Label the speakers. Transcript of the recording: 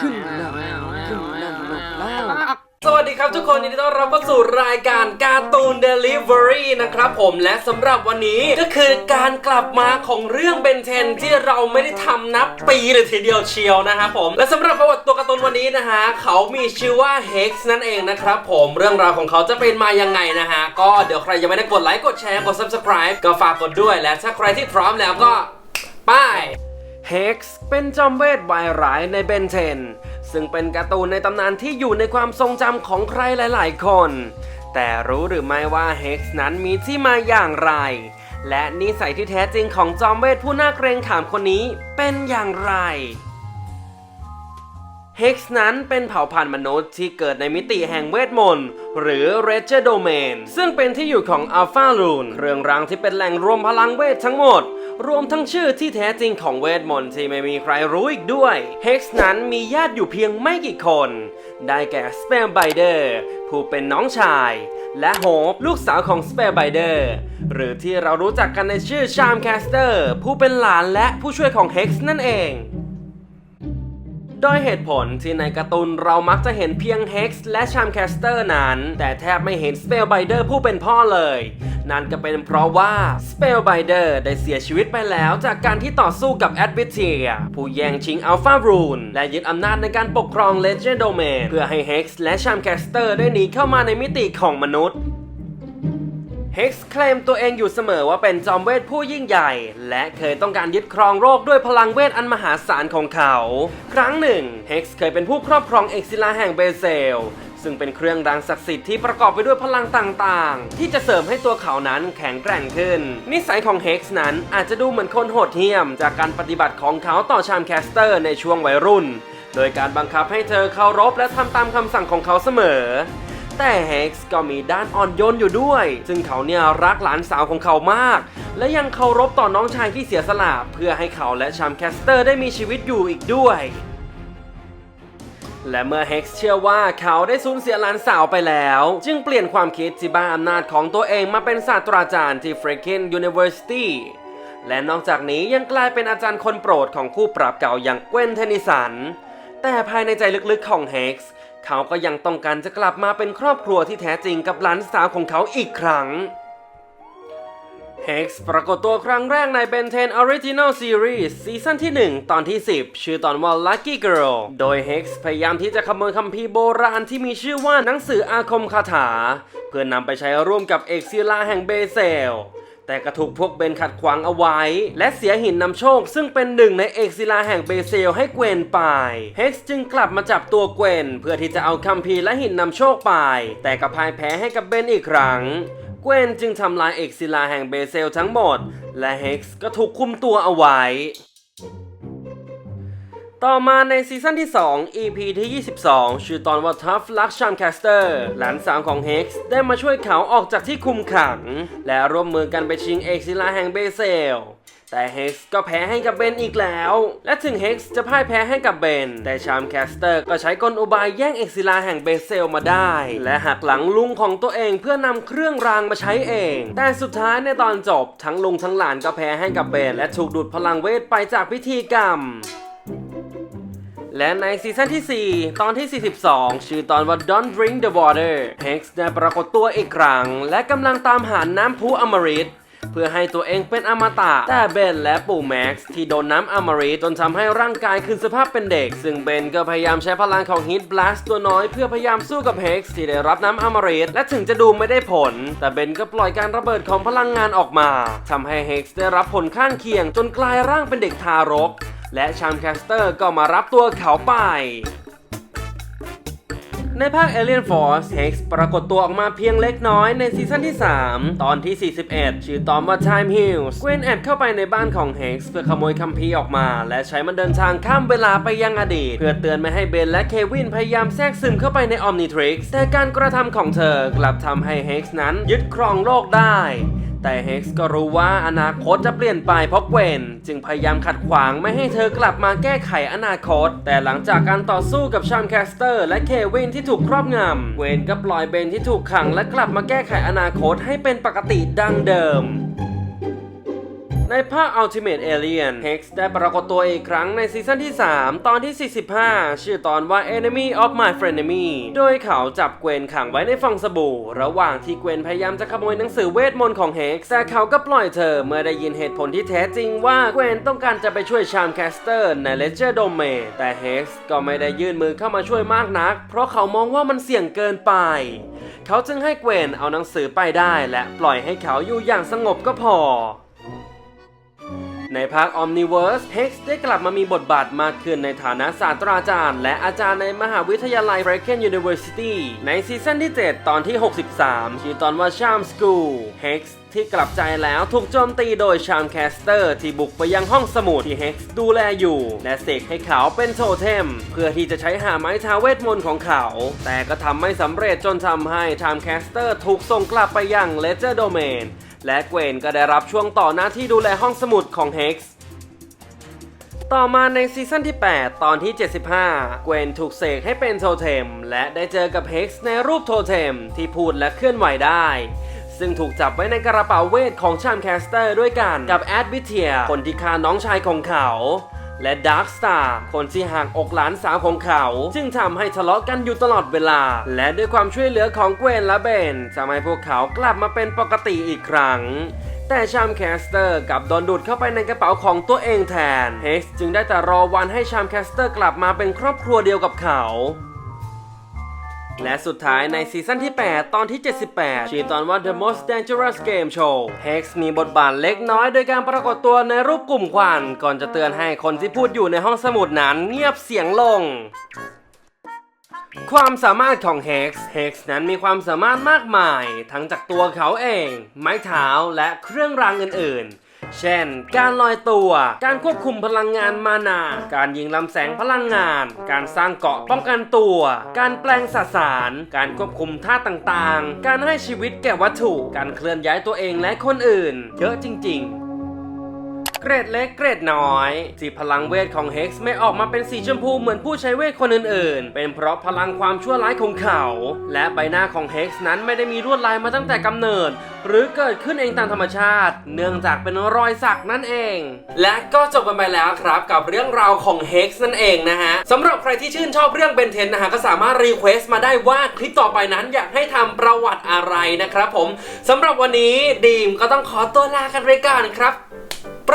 Speaker 1: ขึ้นนำขึ้นนำแล้ว
Speaker 2: สวัสดีครับทุกคนยินดีต้อนรับเข้าสู่รายการการ์ตูนเดลิเวอรี่นะครับผมและสำหรับวันนี้ก็คือการกลับมาของเรื่องเบนเทนที่เราไม่ได้ทำนับปีเลยทีเดียวเชียวนะครับผมและสำหรับประวัติตัวการ์ตูนวันนี้นะฮะเขามีชื่อว่า Hex นั่นเองนะครับผมเรื่องราวของเขาจะเป็นมายังไงนะฮะก็เดี๋ยวใครยังไม่ได้กดไลค์กดแชร์กด Subscribe ก็ฝากกดด้วยและถ้าใครที่พร้อมแล้วก็ไป้าย Hex เป็นจอมเวทวายร้ายในเบนเทน ซึ่งเป็นการ์ตูนในตำนานที่อยู่ในความทรงจำของใครหลาย ๆ คน แต่รู้หรือไม่ว่า Hex นั้นมีที่มาอย่างไร และนิสัยที่แท้จริงของจอมเวทผู้น่าเกรงขามคนนี้เป็นอย่างไรเฮกซ์นั้นเป็นเผ่าพันธุ์มนุษย์ที่เกิดในมิติแห่งเวทมนต์หรือ r e g e Domain ซึ่งเป็นที่อยู่ของ Alpha Rune เครื่องรางที่เป็นแหล่งรวมพลังเวททั้งหมด รวมทั้งชื่อที่แท้จริงของเวทมนต์ที่ไม่มีใครรู้อีกด้วย เฮกซ์นั้นมีญาติอยู่เพียงไม่กี่คน ได้แก่สเปมไบเดอร์ผู้เป็นน้องชาย และโฮปลูกสาวของสเปมไบเดอร์หรือที่เรารู้จักกันในชื่อชามแคสเตอร์ผู้เป็นหลานและผู้ช่วยของเฮกส์นั่นเอง โดยเหตุผลที่ในการ์ตูนเรามักจะเห็นเพียง Hex และ Charmcaster นั้น แต่แทบไม่เห็น Spellbinder ผู้เป็นพ่อเลย นั่นก็เป็นเพราะว่า Spellbinder ได้เสียชีวิตไปแล้วจากการที่ต่อสู้กับ a d v i t i a ผู้แย่งชิง Alpha Rune และยึดอำนาจในการปกครอง Legend Domain เพื่อให้ Hex และ Charmcaster ได้หนีเข้ามาในมิติของมนุษย์ เฮกซ์เคลมตัวเองอยู่เสมอว่าเป็นจอมเวทผู้ยิ่งใหญ่ และเคยต้องการยึดครองโลกด้วยพลังเวทอันมหาศาลของเขา ครั้งหนึ่งเฮกซ์เคยเป็นผู้ครอบครองเอกซิลาแห่งเบเซลซึ่งเป็นเครื่องรางศักดิ์สิทธิ์ที่ประกอบไปด้วยพลังต่างๆ ที่จะเสริมให้ตัวเขานั้นแข็งแกร่งขึ้น นิสัยของเฮกซ์นั้นอาจจะดูเหมือนคนโหดเหี้ยม จากการปฏิบัติของเขาต่อชามแคสเตอร์ในช่วงวัยรุ่น โดยการบังคับให้เธอเคารพและทำตามคำสั่งของเขาเสมอ แต่เฮกซ์ก็มีด้านอ่อนโยนอยู่ด้วย ซึ่งเขาเนี่ยรักหลานสาวของเขามาก และยังเคารพต่อน้องชายที่เสียสละเพื่อให้เขาและชามแคสเตอร์ได้มีชีวิตอยู่อีกด้วยและเมื่อเฮกซ์เชื่อว่าเขาได้สูญเสียหลานสาวไปแล้ว จึงเปลี่ยนความคิดที่บ้าอำนาจของตัวเองมาเป็นศาสตราจารย์ที่ f r e k e n University และนอกจากนี้ยังกลายเป็นอาจารย์คนโปรดของคู่ปรับเก่าอย่างเกวนเทนิสัน แต่ภายในใจลึกๆของเฮกซ์เขาก็ยังต้องการจะกลับมาเป็นครอบครัวที่แท้จริงกับหลานสาวของเขาอีกครั้ง Hex ปรากฏตัวครั้งแรกใน Ben 10 Original Series ซีซั่นที่ 1 ตอนที่ 10 ชื่อตอนว่า Lucky Girl โดย Hex พยายามที่จะขโมยคัมภีร์โบราณที่มีชื่อว่าหนังสืออาคมคาถา เพื่อนนำไปใช้ร่วมกับเอกซิลาแห่งเบเซล แต่ก็ถูกพวกเบนขัดขวางเอาไว้ และเสียหินนำโชค ซึ่งเป็นหนึ่งในเอกซิลาแห่งเบเซลให้เกวนไป เฮกซ์จึงกลับมาจับตัวเกวน เพื่อที่จะเอาคัมภีร์และหินนำโชคไป แต่ก็พ่ายแพ้ให้กับเบนอีกครั้งเกวนจึงทำลายเอกซิลาแห่งเบเซลทั้งหมด และเฮกซ์ก็ถูกคุมตัวเอาไว้ ต่อมาในซีซั่นที่ 2 EP ที่ 22 ชื่อตอนว่า Tough Luck Charmcaster หลานสาวของ Hex ได้มาช่วยเขาออกจากที่คุมขัง และร่วมมือกันไปชิงเอกซิลาแห่งเบเซลแต่ Hex ก็แพ้ให้กับเบนอีกแล้ว และถึง Hex จะพ่ายแพ้ให้กับเบน แต่ Charmcaster ก็ใช้กลอุบายแย่งเอกซิลาแห่งเบเซลมาได้ และหักหลังลุงของตัวเองเพื่อนำเครื่องรางมาใช้เอง แต่สุดท้ายในตอนจบ ทั้งลุงทั้งหลานก็แพ้ให้กับเบน และถูกดูดพลังเวทไปจากพิธีกรรม และในซีซั่นที่ 4 ตอนที่ 42 ชื่อตอนว่า Don't Drink the Water Hex ได้ปรากฏตัวอีกครั้ง และกำลังตามหาน้ำพุอมฤตเพื่อให้ตัวเองเป็นอมตะ แต่เบนและปู่แม็กซ์ที่โดนน้ำอมฤตจนทำให้ร่างกายคืนสภาพเป็นเด็ก ซึ่งเบนก็พยายามใช้พลังของ Heat Blast ตัวน้อยเพื่อพยายามสู้กับ Hex ที่ได้รับน้ำอมฤตและถึงจะดูไม่ได้ผล แต่เบนก็ปล่อยการระเบิดของพลังงานออกมาทำให้ Hex ได้รับผลข้างเคียงจนกลายร่างเป็นเด็กทารก และชามแคสเตอร์ก็มารับตัวเขาไป ในภาค Alien Force Hex ปรากฏตัวออกมาเพียงเล็กน้อยในซีซั่นที่ 3 ตอนที่ 41 ชื่อตอนว่า Time Heals เกวนแอบเข้าไปในบ้านของ Hex เพื่อขโมยคัมภีร์ออกมา และใช้มันเดินทางข้ามเวลาไปยังอดีต เพื่อเตือนไม่ให้เบนและเควินพยายามแทรกซึมเข้าไปใน Omnitrix แต่การกระทำของเธอกลับทำให้ Hex นั้นยึดครองโลกได้ แต่เฮกซ์ก็รู้ว่าอนาคตจะเปลี่ยนไปเพราะเกวนจึงพยายามขัดขวางไม่ให้เธอกลับมาแก้ไขอนาคต แต่หลังจากการต่อสู้กับชามแคสเตอร์ และเควินที่ถูกครอบงำเกวนก็ปล่อยเบนที่ถูกขังและกลับมาแก้ไขอนาคตให้เป็นปกติดังเดิม ในภาค Ultimate Alien Hex ได้ปรากฏตัวอีกครั้งในซีซั่นที่ 3 ตอนที่ 45 ชื่อตอนว่า Enemy of My Frenemy โดยเขาจับเกวนขังไว้ในฟองสบู่ ระหว่างที่เกวนพยายามจะขโมยหนังสือเวทมนต์ของ Hex แต่เขาก็ปล่อยเธอเมื่อได้ยินเหตุผลที่แท้จริงว่าเกวนต้องการจะไปช่วยชามแคสเตอร์ใน Ledger Domain แต่ Hex ก็ไม่ได้ยื่นมือเข้ามาช่วยมากนัก เพราะเขามองว่ามันเสี่ยงเกินไป เขาจึงให้เกวนเอาหนังสือไปได้ และปล่อยให้เขาอยู่อย่างสงบก็พอ ในภาค Omniverse Hex ได้กลับมามีบทบาทมากขึ้นในฐานะศาสตราจารย์ และอาจารย์ในมหาวิทยาลัย Brecken University ในซีซั่นที่ 7 ตอนที่ 63 ชื่อตอนว่า Charm School Hex ที่กลับใจแล้วถูกโจมตีโดย Charm Caster ที่บุกไปยังห้องสมุดที่ Hex ดูแลอยู่ และเสกให้เขาเป็นโทเทม เพื่อที่จะใช้หาไม้ทาเวทมนต์ของเขา แต่ก็ทำไม่สำเร็จจนทำให้ Charm Caster ถูกส่งกลับไปยัง Ledger Domain และเกวนก็ได้รับช่วงต่อหน้าที่ดูแลห้องสมุดของเฮกส์ต่อมาในซีซั่นที่ 8 ตอนที่ 75 เกวนถูกเสกให้เป็นโทเทม และได้เจอกับเฮกส์ในรูปโทเทม ที่พูดและเคลื่อนไหวได้ ซึ่งถูกจับไว้ในกระเป๋าเวทของชามแคสเตอร์ด้วยกันกับแอดวิเทีย คนที่ฆ่าน้องชายของเขา และดาร์คสตาร์คนที่ห่างอกหลานสาวของเขา ซึ่งทำให้ทะเลาะกันอยู่ตลอดเวลา และด้วยความช่วยเหลือของเกวนและเบนทำให้พวกเขากลับมาเป็นปกติอีกครั้งแต่ชามแคสเตอร์กับโดนดูดเข้าไปในกระเป๋าของตัวเองแทน เฮกซ์จึงได้แต่รอวันให้ชามแคสเตอร์กลับมาเป็นครอบครัวเดียวกับเขา และสุดท้ายในซีซั่นที่ 8 ตอนที่ 78 ชื่อตอนว่า The Most Dangerous Game Show Hex มีบทบาทเล็กน้อยโดยการปรากฏตัวในรูปกลุ่มควัน ก่อนจะเตือนให้คนที่พูดอยู่ในห้องสมุดนั้นเงียบเสียงลงความสามารถของ Hex Hex นั้นมีความสามารถมากมาย ทั้งจากตัวเขาเอง ไม้เท้าและเครื่องรางอื่นๆ เช่น การลอยตัว การควบคุมพลังงานมานา การยิงลำแสงพลังงาน การสร้างเกาะป้องกันตัว การแปลงสสาร การควบคุมท่าต่างๆ การให้ชีวิตแก่วัตถุ การเคลื่อนย้ายตัวเองและคนอื่น เยอะจริง ๆ เกรดเล็กเกรดน้อยที่พลังเวทของ Hex ไม่ออกมาเป็นสีชมพูเหมือนผู้ใช้เวทคนอื่นๆ เป็นเพราะพลังความชั่วร้ายของเขา และใบหน้าของ Hex นั้นไม่ได้มีลวดลายมาตั้งแต่กำเนิด หรือเกิดขึ้นเองตามธรรมชาติ เนื่องจากเป็นรอยสักนั่นเอง และก็จบกันไปแล้วครับกับเรื่องราวของ Hex นั่นเองนะฮะสำหรับใครที่ชื่นชอบเรื่องเบนเทนนะฮะก็สามารถรีเควสต์มาได้ว่าคลิปต่อไปนั้นอยากให้ทำประวัติอะไรนะครับผมสำหรับวันนี้ดีมก็ต้องขอตัวลากันไปก่อนครับ ไป